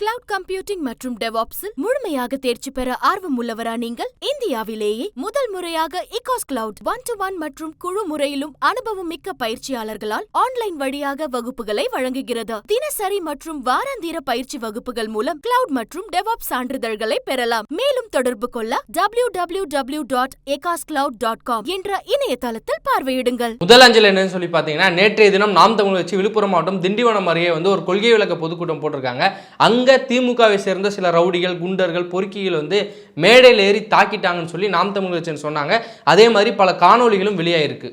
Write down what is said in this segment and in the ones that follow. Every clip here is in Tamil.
கிளவுட் கம்ப்யூட்டிங் மற்றும் டெவாப்ஸில் முழுமையாக தேர்ச்சி பெற ஆர்வம் உள்ளவரா நீங்கள்? இந்தியாவிலேயே முதல் முறையாக இகாஸ் கிளவுட் ஒன் டு ஒன் மற்றும் குழு முறையிலும் அனுபவம் மிக்க பயிற்சியாளர்களால் ஆன்லைன் வழியாக வகுப்புகளை வழங்குகிறது. தினசரி மற்றும் வாராந்திர பயிற்சி வகுப்புகள் மூலம் கிளவுட் மற்றும் டெவாப் சான்றிதழ்களை பெறலாம். மேலும் தொடர்பு கொள்ள W W W dot dot com என்ற இணையதளத்தில் பார்வையிடுங்கள். முதல் அஞ்சல் என்னன்னு சொல்லி பார்த்தீங்கன்னா நேற்றைய தினம் நாம் தமிழ் வச்சு விழுப்புரம் மாவட்டம் திண்டிவனம் அருகே வந்து ஒரு கொள்கை விளக்க பொதுக்கூட்டம் போட்டிருக்காங்க. அங்க திமுகவை சேர்ந்த சில ரவுடிகள் குண்டர்கள் பொறுக்கிகள் வந்து மேடையில் ஏறி தாக்கிட்டாங்கன்னு சொல்லி நாம் தமிழ் சொன்னாங்க. அதே மாதிரி பல காணொளிகளும் வெளியாயிருக்கு.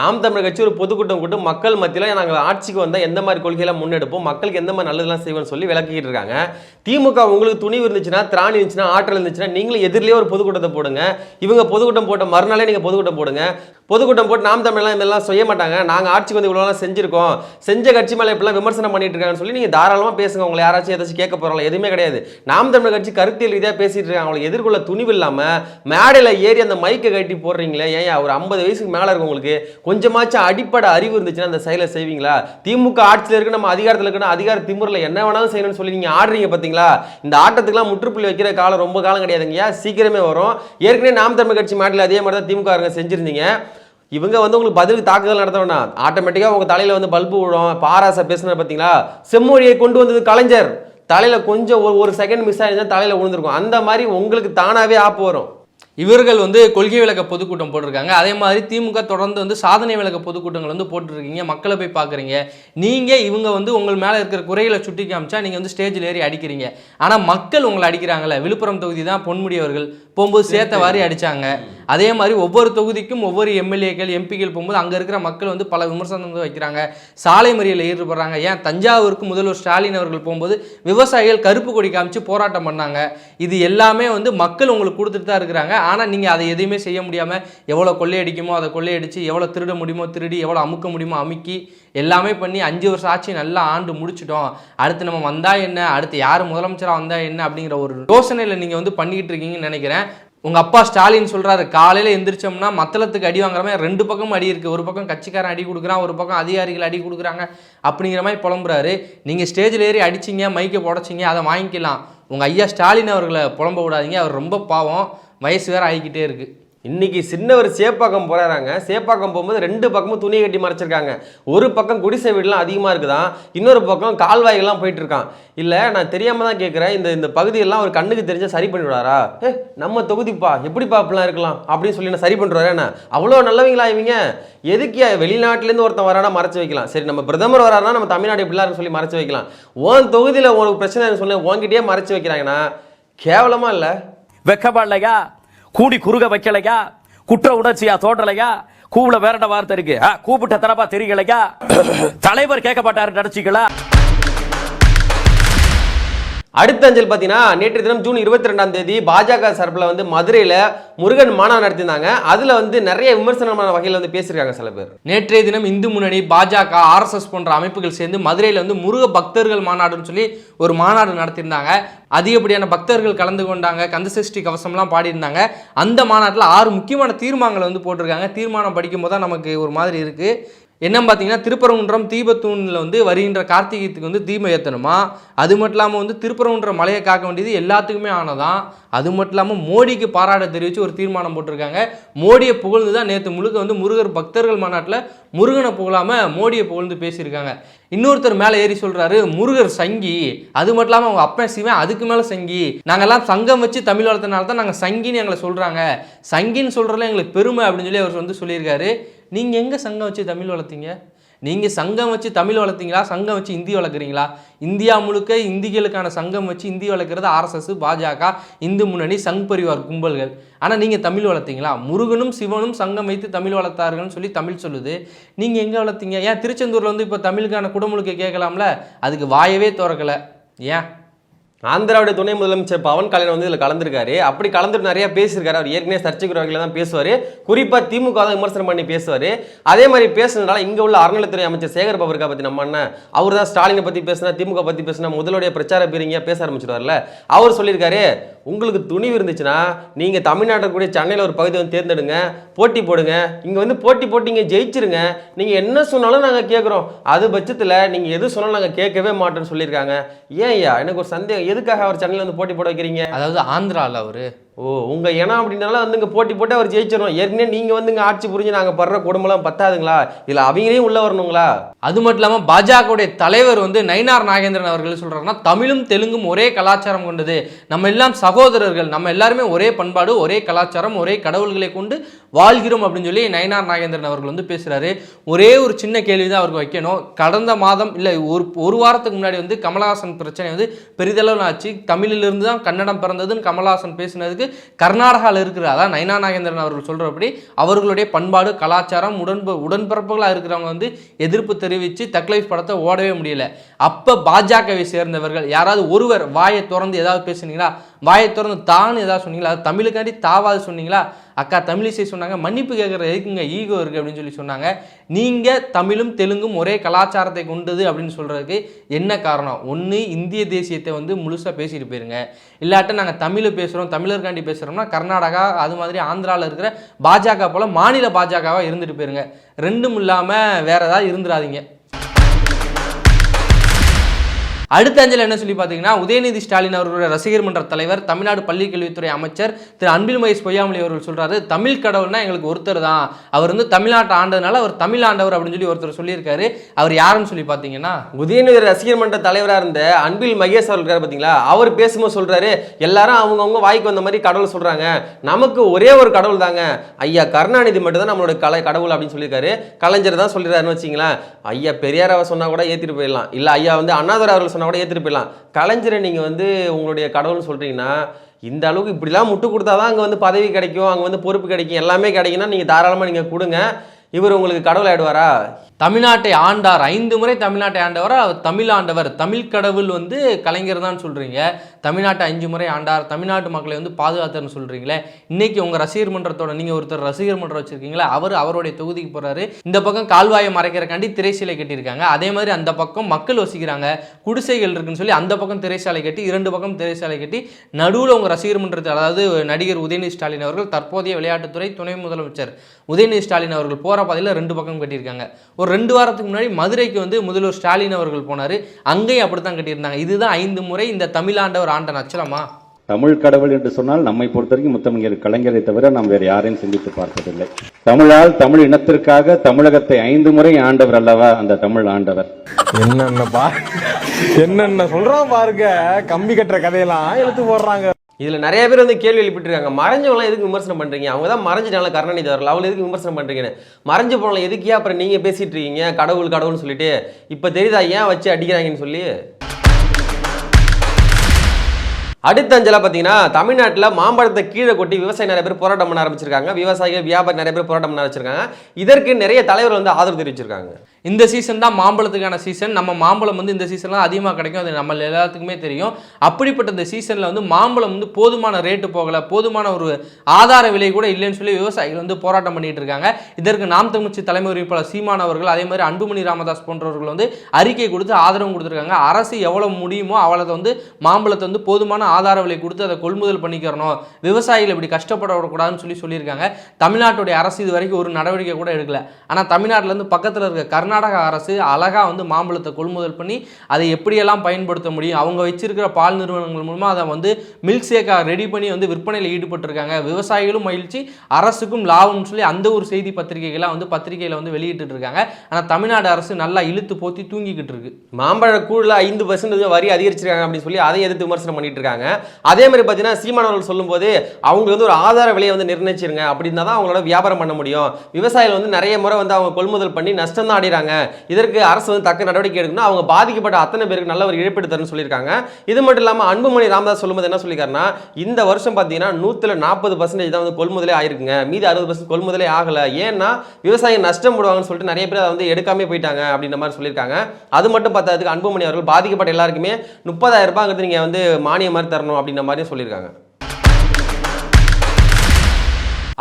நாம் தமிழர் கட்சி ஒரு பொதுக்கூட்டம் கூட்டு மக்கள் மத்தியில் நாங்கள் ஆட்சிக்கு வந்தால் எந்த மாதிரி கொள்கையெல்லாம் முன்னெடுப்போம் மக்களுக்கு எந்த மாதிரி நல்லதெல்லாம் செய்வோம்னு சொல்லி விளக்கிட்டு இருக்காங்க. திமுக உங்களுக்கு துணிவு இருந்துச்சுன்னா திராணி இருந்துச்சுன்னா ஆற்றல் இருந்துச்சுன்னா நீங்களும் எதிரிலேயே ஒரு பொதுக்கூட்டத்தை போடுங்க. இவங்க பொதுக்கூட்டம் போட்ட மறுநாளே நீங்கள் பொதுக்கூட்டம் போடுங்க. பொதுக்கூட்டம் போட்டு நாம் தமிழ்லாம் இதெல்லாம் செய்ய மாட்டாங்க. நாங்கள் ஆட்சிக்கு வந்து இவ்வளோலாம் செஞ்சிருக்கோம். செஞ்ச கட்சி மேலே இப்படிலாம் விமர்சனம் பண்ணிட்டு இருக்காங்கன்னு சொல்லி நீங்கள் தாராளமாக பேசுங்க. உங்களை யாராச்சும் ஏதாச்சும் கேட்க போகிறாங்களா எதுவுமே கிடையாது. நாம் தமிழர் கட்சி கருத்தியல் ரீதியாக பேசிட்டு இருக்காங்க. அவங்களை எதிர்கொள்ள துணிவு இல்லாமல் மேடையில் ஏறி அந்த மைக்கை கட்டி போடுறீங்களே ஏன் ஒரு ஐம்பது வயசுக்கு மேலே இருக்கும் உங்களுக்கு கொஞ்சமாச்சும் அடிப்படை அறிவு இருந்துச்சுன்னா அந்த செயலை செய்வீங்களா? திமுக ஆட்சியில் இருக்கு நம்ம அதிகாரத்தில் இருக்குன்னா அதிகார திமுறில் என்ன வேணாலும் செய்யணும்னு சொல்லி நீங்கள் ஆடுறீங்க பார்த்தீங்களா இந்த ஆட்டத்துக்குலாம் முற்றுப்புள்ளி வைக்கிற காலம் ரொம்ப காலம் கிடையாதுங்கய்யா சீக்கிரமே வரும். ஏற்கனவே நாம் தமிழ் கட்சி மாட்டில் அதே மாதிரி தான் திமுக இருங்க செஞ்சிருந்தீங்க. இவங்க வந்து உங்களுக்கு பதிலுக்கு தாக்குதல் நடத்த வேணாம். ஆட்டோமேட்டிக்காக உங்கள் தலையில் வந்து பல்பு விடும் பாராசா பேசுன பார்த்தீங்களா செம்மொழியை கொண்டு வந்தது கலைஞர். தலையில் கொஞ்சம் ஒரு ஒரு செகண்ட் மிஸ் ஆகிருந்தால் தலையில் விழுந்திருக்கும். அந்த மாதிரி உங்களுக்கு தானாகவே ஆப்பு வரும். இவர்கள் வந்து கொள்கை விளக்க பொதுக்கூட்டம் போட்டிருக்காங்க. அதே மாதிரி திமுக தொடர்ந்து வந்து சாதனை விளக்க பொதுக்கூட்டங்கள் வந்து போட்டுருக்கீங்க. மக்களை போய் பார்க்குறீங்க. நீங்கள் இவங்க வந்து உங்கள் மேலே இருக்கிற குறைகளை சுட்டி காமிச்சா நீங்கள் வந்து ஸ்டேஜில் ஏறி அடிக்கிறீங்க. ஆனால் மக்கள் உங்களை அடிக்கிறாங்களே விழுப்புரம் தொகுதி தான் பொன்முடியவர்கள் போகும்போது சேர்த்த வாரி அடிச்சாங்க. அதே மாதிரி ஒவ்வொரு தொகுதிக்கும் ஒவ்வொரு எம்எல்ஏக்கள் எம்பிக்கள் போகும்போது அங்கே இருக்கிற மக்கள் வந்து பல விமர்சனம் வந்து வைக்கிறாங்க. சாலை மறியலில் ஈடுபடுறாங்க. ஏன்? தஞ்சாவூருக்கு முதல்வர் ஸ்டாலின் அவர்கள் போகும்போது விவசாயிகள் கருப்பு கொடி காமிச்சு போராட்டம் பண்ணாங்க. இது எல்லாமே வந்து மக்கள் உங்களுக்கு கொடுத்துட்டு தான் இருக்கிறாங்க. ஆனால் நீங்கள் அதை எதையுமே செய்ய முடியாமல் எவ்வளோ கொள்ளையடிக்குமோ அதை கொள்ளையடிச்சு எவ்வளோ திருட முடியுமோ திருடி எவ்வளோ அமுக்க முடியுமோ அமுக்கி எல்லாமே பண்ணி அஞ்சு வருஷம் ஆட்சி நல்லா ஆண்டு முடிச்சிட்டோம். அடுத்து நம்ம வந்தா என்ன? அடுத்து யார் முதலமைச்சராக வந்தா என்ன? அப்படிங்கிற ஒரு யோசனையில் நீங்கள் வந்து பண்ணிக்கிட்டு இருக்கீங்கன்னு நினைக்கிறேன். உங்கள் அப்பா ஸ்டாலின் சொல்கிறாரு காலையில் எந்திரிச்சோம்னா மத்தளத்துக்கு அடி வாங்குற மாதிரி ரெண்டு பக்கமும் அடி இருக்குது ஒரு பக்கம் கட்சிக்காரன் அடி கொடுக்குறான் ஒரு பக்கம் அதிகாரிகள் அடி கொடுக்குறாங்க அப்படிங்கிற மாதிரி புலம்புறாரு. நீங்கள் ஸ்டேஜில் ஏறி அடிச்சிங்க மைக்கை புடச்சிங்க அதை வாங்கிக்கலாம். உங்கள் ஐயா ஸ்டாலின் அவர்களை புலம்ப விடாதீங்க. அவர் ரொம்ப பாவம். வயசு வேறு ஆகிக்கிட்டே இருக்குது இன்னைக்கு சின்னவர் சேப்பாக்கம் போகிறாங்க சேப்பாக்கம் போகும்போது ரெண்டு பக்கமும் துணி கட்டி மறைச்சிருக்காங்க. ஒரு பக்கம் குடிசை வீடுலாம் அதிகமாக இருக்குதான் இன்னொரு பக்கம் கால்வாய்கள்லாம் போயிட்டுருக்கான் இல்லை நான் தெரியாமல் தான் கேட்குறேன் இந்த இந்த பகுதியெல்லாம் ஒரு கண்ணுக்கு தெரிஞ்சால் சரி பண்ணிவிடாரா ஏ நம்ம தொகுதிப்பா எப்படிப்பா அப்படிலாம் இருக்கலாம்? அப்படின்னு சொல்லி நான் சரி பண்ணுறாரு என்ன? அவ்வளோ நல்லவங்களா இவங்க? எதுக்கு வெளிநாட்டிலேருந்து ஒருத்தன் வரானா மறைச்சு வைக்கலாம். சரி நம்ம பிரதமர் வரானா நம்ம தமிழ்நாடு எப்படிலாம் சொல்லி மறைச்சு வைக்கலாம். உன் தொகுதியில் உனக்கு பிரச்சனை சொல்லி உங்ககிட்டயே மறைச்சு வைக்கிறாங்கன்னா கேவலமாக இல்லை? வெக்கப்படலையா கூடி குறுக வைக்கலையா? குற்ற உணர்ச்சியா தோன்றலையா? கூவுல வேற வார்த்தை இருக்கு? கூப்பிட்ட தரப்பா தெரியலையா? தலைவர் கேட்கப்பட்டாரு நினைச்சிங்களா அடுத்த அஞ்சல் பார்த்தீங்கன்னா நேற்று தினம் ஜூன் இருபத்தி ரெண்டாம் தேதி பாஜக சார்பில் வந்து மதுரையில் முருகன் மாநாடு நடத்தியிருந்தாங்க. அதில் வந்து நிறைய விமர்சனமான வகையில் வந்து பேசியிருக்காங்க சில பேர். நேற்றைய தினம் இந்து முன்னணி பாஜக ஆர்எஸ்எஸ் போன்ற அமைப்புகள் சேர்ந்து மதுரையில் வந்து முருக பக்தர்கள் மாநாடுன்னு சொல்லி ஒரு மாநாடு நடத்தியிருந்தாங்க. அதிகப்படியான பக்தர்கள் கலந்து கொண்டாங்க கந்தசஷ்டி கவசம்லாம் பாடியிருந்தாங்க. அந்த மாநாட்டில் ஆறு முக்கியமான தீர்மானங்களை வந்து போட்டிருக்காங்க. தீர்மானம் படிக்கும் போது தான் நமக்கு ஒரு மாதிரி இருக்குது என்னன்னு பார்த்தீங்கன்னா திருப்பரங்குன்றம் தீபத்தூணில் வந்து வருகின்ற கார்த்திகைத்துக்கு வந்து தீபம் ஏற்றணுமா அது மட்டும் இல்லாமல் வந்து திருப்பரங்குன்ற மலையை காக்க வேண்டியது எல்லாத்துக்குமே ஆனதான் அது மட்டும் இல்லாமல் மோடிக்கு பாராட்ட தெரிவித்து ஒரு தீர்மானம் போட்டிருக்காங்க. மோடியை புகழ்ந்து தான் நேற்று முழுக்க வந்து முருகர் பக்தர்கள் மாநாட்டில் முருகனை புகழாமல் மோடியை புகழ்ந்து பேசியிருக்காங்க. இன்னொருத்தர் மேலே ஏறி சொல்கிறாரு முருகர் சங்கி. அது மட்டும் இல்லாமல் அவங்க அப்பன் சிவன் அதுக்கு மேலே சங்கி. நாங்கள்லாம் சங்கம் வச்சு தமிழ் வளர்த்தனால தான் நாங்கள் சங்கின்னு எங்களை சொல்கிறாங்க சங்கின்னு சொல்கிறதுல எங்களுக்கு பெருமை அப்படின்னு சொல்லி அவர் வந்து சொல்லியிருக்காரு. நீங்கள் எங்கே சங்கம் வச்சு தமிழ் வளர்த்தீங்க? நீங்கள் சங்கம் வச்சு தமிழ் வளர்த்தீங்களா? சங்கம் வச்சு இந்தி வளர்க்குறீங்களா? இந்தியா முழுக்க இந்திகளுக்கான சங்கம் வச்சு இந்தி வளர்க்குறது ஆர்எஸ்எஸ் பாஜக இந்து முன்னணி சங் பரிவார் கும்பல்கள். ஆனால் நீங்கள் தமிழ் வளர்த்தீங்களா? முருகனும் சிவனும் சங்கம் வைத்து தமிழ் வளர்த்தார்கள்னு சொல்லி தமிழ் சொல்லுது. நீங்கள் எங்கே வளர்த்தீங்க? ஏன் திருச்செந்தூரில் வந்து இப்போ தமிழுக்கான குடமுழுக்கை கேட்கலாம்ல? அதுக்கு வாயவே திறக்கலை. ஏன்? ஆந்திராவுடைய துணை முதலமைச்சர் பவன் கல்யாணம் வந்து இதில் கலந்துருக்காரு. அப்படி கலந்துட்டு நிறைய பேசியிருக்காரு. அவர் ஏற்கனவே சர்ச்சைக்குரிய வகையில் தான் பேசுவார். குறிப்பாக திமுக தான் விமர்சனம் பண்ணி பேசுவார். அதே மாதிரி பேசுனதுனால இங்கே உள்ள அறநிலைத்துறை அமைச்சர் சேகர் பாபர்கா பற்றி நம்ம அண்ணன். அவர் தான் ஸ்டாலினை பற்றி பேசினா திமுக பற்றி பேசினா முதலுடைய பிரச்சார பீரிங்க பேச ஆரம்பிச்சிருவார்ல அவர் சொல்லியிருக்காரு உங்களுக்கு துணிவு இருந்துச்சுன்னா நீங்கள் தமிழ்நாட்டில் கூடிய சென்னையில் ஒரு பகுதியை வந்து தேர்ந்தெடுங்க போட்டி போடுங்க. இங்கே வந்து போட்டி போட்டு இங்கே ஜெயிச்சிருங்க. நீங்கள் என்ன சொன்னாலும் நாங்கள் கேட்குறோம் அது பட்சத்தில் நீங்கள் எது சொன்னாலும் நாங்கள் கேட்கவே மாட்டோம்னு சொல்லியிருக்காங்க. ஏன் ஐயா? எனக்கு ஒரு சந்தேகம். எதுக்காக அவர் சென்னையில் வந்து போட்டி போட வைக்கிறீங்க? அதாவது ஆந்திராவில் அவர் ஓ உங்கள் இனம் அப்படின்னால வந்து இங்கே போட்டி போட்டு அவர் ஜெயிச்சிடும் ஏற்கனவே நீங்கள் வந்து இங்கே ஆட்சி புரிஞ்சு நாங்கள் படுற குடும்பம்லாம் பத்தாதுங்களா? இல்லை அவங்களையும் உள்ளே வரணுங்களா? அது மட்டும் இல்லாமல் பாஜகவுடைய தலைவர் வந்து நயினார் நாகேந்திரன் அவர்கள் சொல்கிறாருன்னா தமிழும் தெலுங்கும் ஒரே கலாச்சாரம் கொண்டது. நம்ம எல்லாம் சகோதரர்கள். நம்ம எல்லாருமே ஒரே பண்பாடு ஒரே கலாச்சாரம் ஒரே கடவுள்களை கொண்டு வாழ்கிறோம் அப்படின்னு சொல்லி நயினார் நாகேந்திரன் அவர்கள் வந்து பேசுகிறாரு ஒரே ஒரு சின்ன கேள்வி தான் அவருக்கு வைக்கணும். கடந்த மாதம் இல்லை ஒரு ஒரு வாரத்துக்கு முன்னாடி வந்து கமலஹாசன் பிரச்சனை வந்து பெரிதளவில் ஆச்சு. தமிழிலிருந்து தான் கன்னடம் பிறந்ததுன்னு கமலஹாசன் பேசினதுக்கு கர்நாடகாவில் இருக்கிற அதான் நயனா நாகேந்திரன் அவர்கள் சொல்கிறபடி அவர்களுடைய பண்பாடு கலாச்சாரம் உடன்ப உடன்பிறப்புகளாக இருக்கிறவங்க வந்து எதிர்ப்பு தெரிவித்து தக்லைஃப் படத்தை ஓடவே முடியல. அப்போ பாஜகவை சேர்ந்தவர்கள் யாராவது ஒருவர் வாயை திறந்து ஏதாவது பேசுனீங்களா? வாயை திறந்து தான் ஏதாவது சொன்னீங்களா? அது தமிழுக்காண்டி தாவாது சொன்னீங்களா? அக்கா தமிழிசை சொன்னாங்க மன்னிப்பு கேட்குற எதுக்குங்க? ஈகோ இருக்குது அப்படின்னு சொல்லி சொன்னாங்க. நீங்கள் தமிழும் தெலுங்கும் ஒரே கலாச்சாரத்தை கொண்டது அப்படின்னு சொல்கிறதுக்கு என்ன காரணம்? ஒன்று இந்திய தேசியத்தை வந்து முழுசாக பேசிட்டு போயிருங்க. இல்லாட்ட நாங்கள் தமிழ் பேசுகிறோம் தமிழர்காண்டி பேசுகிறோம்னா கர்நாடகா அது மாதிரி ஆந்திராவில் இருக்கிற பாஜக போல் மாநில பாஜகவாக இருந்துட்டு போயிருங்க. ரெண்டும் இல்லாமல் வேறு ஏதாவது இருந்துடாதீங்க அடுத்த அஞ்சல் என்ன சொல்லி பார்த்தீங்கன்னா உதயநிதி ஸ்டாலின் அவர்களுடைய ரசிகர் மன்ற தலைவர் தமிழ்நாடு பள்ளிக்கல்வித்துறை அமைச்சர் திரு அன்பில் மகேஷ் பொய்யாமொழி அவர்கள் சொல்றாரு தமிழ் கடவுள்னா எங்களுக்கு ஒருத்தர் தான். அவர் வந்து தமிழ்நாட்டை ஆண்டதுனால அவர் தமிழ் ஆண்டவர் அப்படின்னு சொல்லி ஒருத்தர் சொல்லியிருக்காரு. அவர் யாருன்னு சொல்லி பார்த்தீங்கன்னா உதயநிதி ரசிகர் மன்ற தலைவராக இருந்த அன்பில் மகேஷ் அவர் பார்த்தீங்களா அவர் பேசும்போது சொல்றாரு எல்லாரும் அவங்கவுங்க வாய்க்கு வந்த மாதிரி கடவுள் சொல்றாங்க. நமக்கு ஒரே ஒரு கடவுள் தாங்க. ஐயா கருணாநிதி மட்டும் தான் நம்மளோட கலை கடவுள் அப்படின்னு சொல்லியிருக்காரு. கலைஞர் தான் சொல்லிடுறாருன்னு வச்சிங்களேன். ஐயா பெரியார் அவர் சொன்னா கூட ஏத்திட்டு போயிடலாம். இல்ல ஐயா வந்து அண்ணாதுரை அவர்கள் சொன்னா கூட ஏத்திட்டு போயிடலாம். கலைஞரை நீங்கள் வந்து உங்களுடைய கடவுள்னு சொல்கிறீங்கன்னா இந்த அளவுக்கு இப்படிலாம் முட்டு கொடுத்தா தான் அங்கே வந்து பதவி கிடைக்கும் அங்கே வந்து பொறுப்பு கிடைக்கும் எல்லாமே கிடைக்குன்னா நீங்கள் தாராளமாக நீங்கள் கொடுங்க. இவர் உங்களுக்கு கடவுள் ஆயிடுவாரா தமிழ்நாட்டை ஆண்டார். ஐந்து முறை தமிழ்நாட்டை ஆண்டவர் தமிழ் ஆண்டவர். தமிழ் கடவுள் வந்து கலைஞர் தான் சொல்கிறீங்க தமிழ்நாட்டை அஞ்சு முறை ஆண்டார். தமிழ்நாட்டு மக்களை வந்து பாதுகாத்தர்னு சொல்கிறீங்களே இன்றைக்கி உங்கள் ரசிகர் மன்றத்தோட நீங்கள் ஒருத்தர் ரசிகர் மன்றம் வச்சுருக்கீங்களா அவர் அவருடைய தொகுதிக்கு போகிறாரு இந்த பக்கம் கால்வாயை மறைக்கிறக்காண்டி திரைசீலை கட்டியிருக்காங்க. அதே மாதிரி அந்த பக்கம் மக்கள் வசிக்கிறாங்க. குடிசைகள் இருக்குன்னு சொல்லி அந்த பக்கம் திரைசாலை கட்டி இரண்டு பக்கம் திரைசாலை கட்டி நடுவில் உங்கள் ரசிகர் மன்றத்தில் அதாவது நடிகர் உதயநிதி ஸ்டாலின் அவர்கள் தற்போதைய விளையாட்டுத்துறை துணை முதலமைச்சர் உதயநிதி ஸ்டாலின் அவர்கள் போற பாதையில் ரெண்டு பக்கம் கட்டியிருக்காங்க. ஒரு ரெண்டு வாரத்துக்கு முன்னாடி மதுரைக்கு வந்து முதல்வர் ஸ்டாலின் அவர்கள் போனார். அங்கேயும் அப்படி தான் கட்டியிருந்தாங்க. இதுதான் ஐந்து முறை இந்த தமிழாண்டவர் ஆண்ட நச்சலமா? தமிழ் கடவுள் என்று சொன்னால் நம்மை பொறுத்தவரைக்கும் முத்தமிழர் கலைஞரை தவிர நாம் வேறு யாரையும் சிந்தித்து பார்த்ததில்லை. தமிழால் தமிழ் இனத்திற்காக தமிழகத்தை ஐந்து முறை ஆண்டவர் அல்லவா அந்த தமிழ் ஆண்டவர்? என்னென்ன பா என்னென்ன சொல்றான் பாருங்க. கம்பி கட்டுற கதையெல்லாம் எடுத்து போடுறாங்க. இதில் நிறைய பேர் வந்து கேள்வி எழுப்பிட்டுருக்காங்க. மறைஞ்சவங்களாம் எதுக்கு விமர்சனம் பண்ணுறீங்க அவங்க தான் மறைஞ்சிட்டாங்களா? கருணாநிதி அவர்கள். அவள் எதுக்கு விமர்சனம் பண்ணுறீங்கன்னு மறைஞ்சு போனவங்க எதுக்கே அப்புறம் நீங்கள் பேசிகிட்டு இருக்கீங்க? கடவுள் கடவுள்னு சொல்லிட்டு. இப்போ தெரியுதா ஏன் வச்சு அடிக்கிறாங்கன்னு சொல்லி? அடுத்த அஞ்சலா பார்த்தீங்கன்னா தமிழ்நாட்டில் மாம்பழத்தை கீழே கொட்டி விவசாயி நிறைய பேர் போராட்டம் பண்ண ஆரம்பிச்சிருக்காங்க. விவசாயிகள் வியாபாரி நிறைய பேர் போராட்டம் பண்ண ஆரம்பிச்சிருக்காங்க. இதற்கு நிறைய தலைவர் வந்து ஆதரவு தெரிவிச்சிருக்காங்க. இந்த சீசன் தான் மாம்பழத்துக்கான சீசன் நம்ம மாம்பழம் வந்து இந்த சீசன்லாம் அதிகமாக கிடைக்கும். அது நம்ம எல்லாத்துக்குமே தெரியும். அப்படிப்பட்ட இந்த சீசனில் வந்து மாம்பழம் வந்து போதுமான ரேட்டு போகலை. போதுமான ஒரு ஆதார விலை கூட இல்லைன்னு சொல்லி விவசாயிகள் வந்து போராட்டம் பண்ணிட்டு இருக்காங்க. இதற்கு நாம் தமிழ்ச்சி தலைமை உறுப்பினர் சீமான் அவர்கள் அதே மாதிரி அன்புமணி ராமதாஸ் போன்றவர்கள் வந்து அறிக்கை கொடுத்து ஆதரவு கொடுத்துருக்காங்க. அரசு எவ்வளோ முடியுமோ அவ்வளவு வந்து மாம்பழத்தை வந்து போதுமான ஆதார விலை கொடுத்து அதை கொள்முதல் பண்ணிக்கிறணும். விவசாயிகள் இப்படி கஷ்டப்படக்கூடாதுன்னு சொல்லி சொல்லியிருக்காங்க. தமிழ்நாட்டுடைய அரசு இது வரைக்கும் ஒரு நடவடிக்கை கூட எடுக்கல. ஆனால் தமிழ்நாட்டில் இருந்து பக்கத்தில் இருக்க கர்நாடகா கர்நாடக அரசு அழகாக வந்து மாம்பழத்தை கொள்முதல் பண்ணி அதை எப்படியெல்லாம் பயன்படுத்த முடியும்? அவங்க வச்சிருக்கிற பால் நிறுவனங்கள் மூலமாக அதை வந்து மில்க் ஷேக்காக ரெடி பண்ணி வந்து விற்பனையில் ஈடுபட்டிருக்காங்க. விவசாயிகளும் மகிழ்ச்சி அரசுக்கும் லாபம்னு சொல்லி அந்த ஒரு செய்தி பத்திரிகைகளாக வந்து பத்திரிகையில் வந்து வெளியிட்டு இருக்காங்க ஆனால் தமிழ்நாடு அரசு நல்லா இழுத்து போத்தி தூங்கிக்கிட்டு இருக்கு. மாம்பழ கூழில் ஐந்து பர்சன்டேஜ் வரி அதிகரிச்சிருக்காங்க அப்படின்னு சொல்லி அதை எதிர்த்து விமர்சனம் பண்ணிட்டு இருக்காங்க அதே மாதிரி பார்த்தீங்கன்னா சீமானவர்கள் சொல்லும்போது அவங்க வந்து ஒரு ஆதார விலையை வந்து நிர்ணயிச்சிருங்க அப்படின்னா தான் அவங்களோட வியாபாரம் பண்ண முடியும். விவசாயிகள் வந்து நிறைய முறை வந்து அவங்க கொள்முதல் பண்ணி நஷ்டம் தான் அடைகிறாங்க பண்ணியிருக்காங்க இதற்கு அரசு வந்து தக்க நடவடிக்கை எடுக்கணும் அவங்க பாதிக்கப்பட்ட அத்தனை பேருக்கு நல்ல ஒரு இழப்பீடு தரணும்னு சொல்லியிருக்காங்க. இது மட்டும் இல்லாமல் அன்புமணி ராமதாஸ் சொல்லும்போது என்ன சொல்லியிருக்காருன்னா இந்த வருஷம் பார்த்தீங்கன்னா நூற்றுல நாற்பது பர்சன்டேஜ் தான் வந்து கொள்முதலே ஆயிருக்குங்க. மீதி அறுபது பர்சன்ட் கொள்முதலே ஆகலை. ஏன்னா விவசாயிகள் நஷ்டம் போடுவாங்கன்னு சொல்லிட்டு நிறைய பேர் அதை வந்து எடுக்காமே போயிட்டாங்க அப்படின்ற மாதிரி சொல்லியிருக்காங்க. அது மட்டும் பார்த்ததுக்கு அன்புமணி அவர்கள் பாதிக்கப்பட்ட எல்லாருக்குமே முப்பதாயிரம் ரூபாய்ங்கிறது நீங்கள் வந்து மானியம் மாதிரி தரணும் அப்படின்ற மாதிரியும் சொல்லியிருக்காங்க.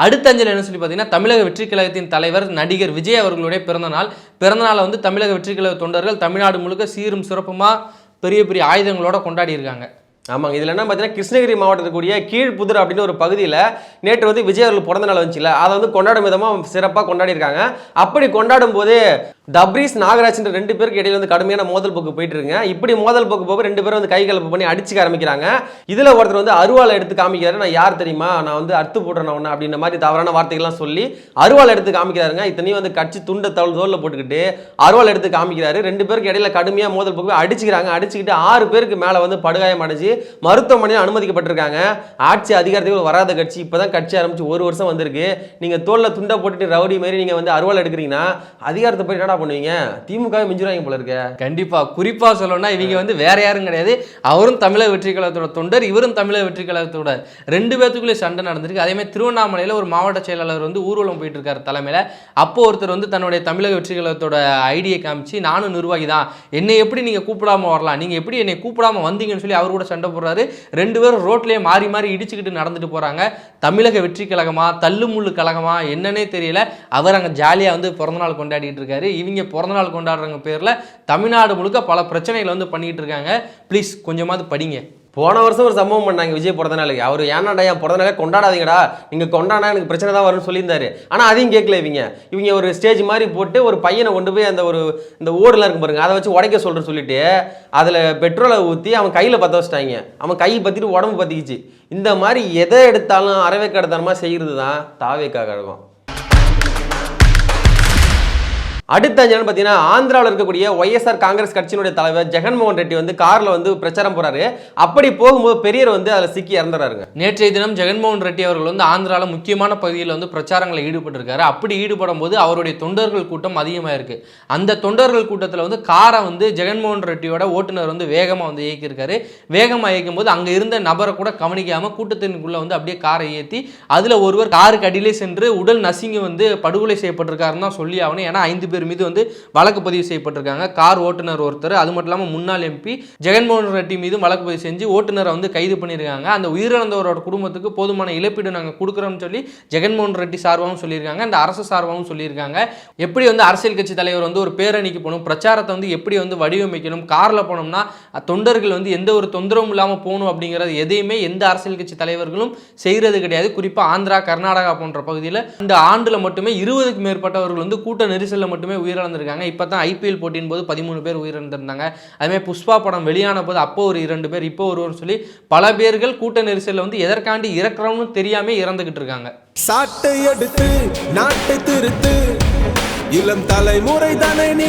அடுத்த அஞ்சல் என்ன சொல்லி பார்த்தீங்கன்னா தமிழக வெற்றி கழகத்தின் தலைவர் நடிகர் விஜய் அவர்களுடைய பிறந்தநாள் பிறந்தநாளை வந்து தமிழக வெற்றி கழக தொண்டர்கள் தமிழ்நாடு முழுக்க சீரும் சிறப்புமாக பெரிய பெரிய ஆயுதங்களோட கொண்டாடி இருக்காங்க. ஆமாங்க. இதில் என்ன பார்த்தீங்கன்னா கிருஷ்ணகிரி மாவட்டத்தில் கூடிய கீழ்புதூர் அப்படின்னு ஒரு பகுதியில் நேற்று வந்து விஜய் அவர்கள் பிறந்த நாள் வந்துச்சுல அதை வந்து கொண்டாடும் விதமாக சிறப்பாக கொண்டாடி இருக்காங்க. அப்படி கொண்டாடும் போது தப்ரீஸ் நாகராஜ்ன்ற ரெண்டு பேருக்கு இடையில வந்து கடுமையான மோதல் போக்கு போயிட்டு இருக்குங்க இப்படி மோதல் போக்கு போக ரெண்டு பேரும் வந்து கை கலப்பு பண்ணி அடிச்சுக்க ஆரம்பிக்கிறாங்க. இதில் ஒருத்தர் வந்து அருவாளை எடுத்து காமிக்கிறாரு. நான் யார் தெரியுமா? நான் வந்து அறுத்து போடுறேன் ஒன்று அப்படின்ற மாதிரி தவறான வார்த்தைகள்லாம் சொல்லி அருவாள் எடுத்து காமிக்கிறாருங்க. இத்தனையும் வந்து கட்சி துண்டை தோல் தோலில் போட்டுக்கிட்டு அருவாள் எடுத்து காமிக்கிறாரு. ரெண்டு பேருக்கு இடையில கடுமையாக மோதல் போக்கு அடிச்சுக்கிறாங்க. அடிச்சுக்கிட்டு ஆறு பேருக்கு மேலே வந்து படுகாயம் அடைஞ்சு மருத்துவமனையில் அனுமதிக்கப்பட்டிருக்காங்க. ஆட்சி அதிகாரத்துக்கு வராத கட்சி. இப்பதான் கட்சி ஆரம்பிச்சு ஒரு வருஷம் வந்திருக்கு. நீங்க தோல்ல துண்டை போட்டுட்டு ரவுடி மாதிரி நீங்க வந்து அருவாள் எடுக்கிறீங்கன்னா அதிகாரத்தை போய் என்னடா பண்ணுவீங்க? திமுக மிஞ்சுறாங்க போல இருக்க. கண்டிப்பா. குறிப்பா சொல்லணும்னா இவங்க வந்து வேற யாரும் கிடையாது. அவரும் தமிழக வெற்றி கழகத்தோட தொண்டர் இவரும் தமிழக வெற்றி கழகத்தோட ரெண்டு பேத்துக்குள்ளே சண்டை நடந்திருக்கு. அதே மாதிரி திருவண்ணாமலையில் ஒரு மாவட்ட செயலாளர் வந்து ஊர்வலம் போயிட்டு இருக்காரு தலைமையில். அப்போ ஒருத்தர் வந்து தன்னுடைய தமிழக வெற்றி கழகத்தோட ஐடியை காமிச்சு நானும் நிர்வாகி தான். என்னை எப்படி நீங்க கூப்பிடாம வரலாம்? நீங்க எப்படி என்னை கூப்பிடாம வந்தீங்கன்னு சொல்லி அவர் கூட சண்டை போடுறாரு. ரெண்டு பேரும் ரோட்லயே மாறி மாறி இடிச்சுக்கிட்டு நடந்துட்டு போறாங்க. தமிழக வெற்றி கழகமா தள்ளுமுள்ளு கழகமா என்னன்னே தெரியல. அவர் அங்கே ஜாலியாக வந்து பிறந்தநாள் கொண்டாடிட்டு இருக்காரு. இவங்க பிறந்தநாள் கொண்டாடுறவங்க பேரில் தமிழ்நாடு முழுக்க பல பிரச்சனைகளை வந்து பண்ணிகிட்டு இருக்காங்க. ப்ளீஸ் கொஞ்சமாவது படிங்க. போன வருஷம் ஒரு சம்பவம் பண்ணாங்க விஜய் பிறந்த நாளுக்கு அவர் ஏன்னாடா என் பிறந்தநாளே கொண்டாடாதீங்கடா. நீங்கள் கொண்டாடா எனக்கு பிரச்சனை தான் வரும்னு சொல்லியிருந்தாரு. ஆனால் அதையும் கேட்கல இவங்க. இவங்க ஒரு ஸ்டேஜ் மாதிரி போட்டு ஒரு பையனை கொண்டு போய் அந்த ஒரு இந்த ஓடுலாம் இருக்கு பாருங்க. அதை வச்சு உடைக்க சொல்கிறேன்னு சொல்லிட்டு அதில் பெட்ரோலை ஊற்றி அவன் கையில் பற்ற வச்சிட்டாங்க. அவன் கை பற்றிட்டு உடம்பு பற்றிக்கிச்சு இந்த மாதிரி எதை எடுத்தாலும் அறவேக்கடத்தனமா செய்கிறது தான் தாவேக்காக கழகம் அடுத்த அஞ்சல் பார்த்தீங்கன்னா ஆந்திராவில் இருக்கக்கூடிய ஒய்எஸ்ஆர் காங்கிரஸ் கட்சியினுடைய தலைவர் ஜெகன்மோகன் ரெட்டி வந்து காரில் வந்து பிரச்சாரம் போறாரு. அப்படி போகும்போது பெரியர் வந்து அதில் சிக்கி இறந்துறாருங்க. நேற்றைய தினம் ஜெகன்மோகன் ரெட்டி அவர்கள் வந்து ஆந்திராவில் முக்கியமான பகுதியில் வந்து பிரச்சாரங்களில் ஈடுபட்டிருக்காரு. அப்படி ஈடுபடும் போது அவருடைய தொண்டர்கள் கூட்டம் அதிகமாக இருக்கு அந்த தொண்டர்கள் கூட்டத்தில் வந்து காரை வந்து ஜெகன்மோகன் ரெட்டியோட ஓட்டுநர் வந்து வேகமாக வந்து இயக்கியிருக்காரு. வேகமாக இயக்கும் போது அங்கே இருந்த நபரை கூட கவனிக்காமல் கூட்டத்தினுக்குள்ளே வந்து அப்படியே காரை ஏற்றி அதில் ஒருவர் காருக்கு அடியிலே சென்று உடல் நசுங்கி வந்து படுகொலை செய்யப்பட்டிருக்காருன்னு தான் சொல்லி ஆகணும். ஏன்னா ஐந்து பேர் மீது வந்து வழக்கு பதிவு செய்யப்பட்டிருக்காங்க. கார் ஓட்டுநர் ஒருத்தர் அது மட்டும் இல்லாமல் முன்னாள் எம்பி ஜெகன்மோகன் ரெட்டி மீது வழக்கு பதிவு செஞ்சு ஓட்டுநரை வந்து கைது பண்ணியிருக்காங்க. அந்த உயிரிழந்தவரோட குடும்பத்துக்கு போதுமான இழப்பீடு நாங்கள் கொடுக்குறோம்னு சொல்லி ஜெகன்மோகன் ரெட்டி சார்பாகவும் சொல்லியிருக்காங்க. அந்த அரசு சார்பாகவும் சொல்லியிருக்காங்க. எப்படி வந்து அரசியல் கட்சி தலைவர் வந்து ஒரு பேரணிக்கு போகணும் பிரச்சாரத்தை வந்து எப்படி வந்து வடிவமைக்கணும் காரில் போனோம்னா தொண்டர்கள் வந்து எந்த ஒரு தொந்தரவும் இல்லாமல் போகணும் அப்படிங்கிறது எதையுமே எந்த அரசியல் கட்சி தலைவர்களும் செய்கிறது கிடையாது. குறிப்பாக ஆந்திரா கர்நாடகா போன்ற பகுதியில் இந்த ஆண்டில் மட்டுமே இருபதுக்கு மேற்பட்டவர்கள் வந்து கூட்ட நெரிசலில் மட்டுமே உயிரிழந்திருக்காங்க. இப்போ தான் ஐபிஎல் போட்டியின் போது பதிமூணு பேர் உயிரிழந்திருந்தாங்க. அதுமாதிரி புஷ்பா படம் வெளியான போது அப்போ ஒரு இரண்டு பேர் இப்போ ஒருவர் சொல்லி பல பேர்கள் கூட்ட நெரிசலில் வந்து எதற்காண்டி இறக்குறோம்னு தெரியாம இறந்துகிட்டு இருக்காங்க. சாட்டை எடுத்து நாட்டை திருத்து இளம் தலைமுறை தானே நீ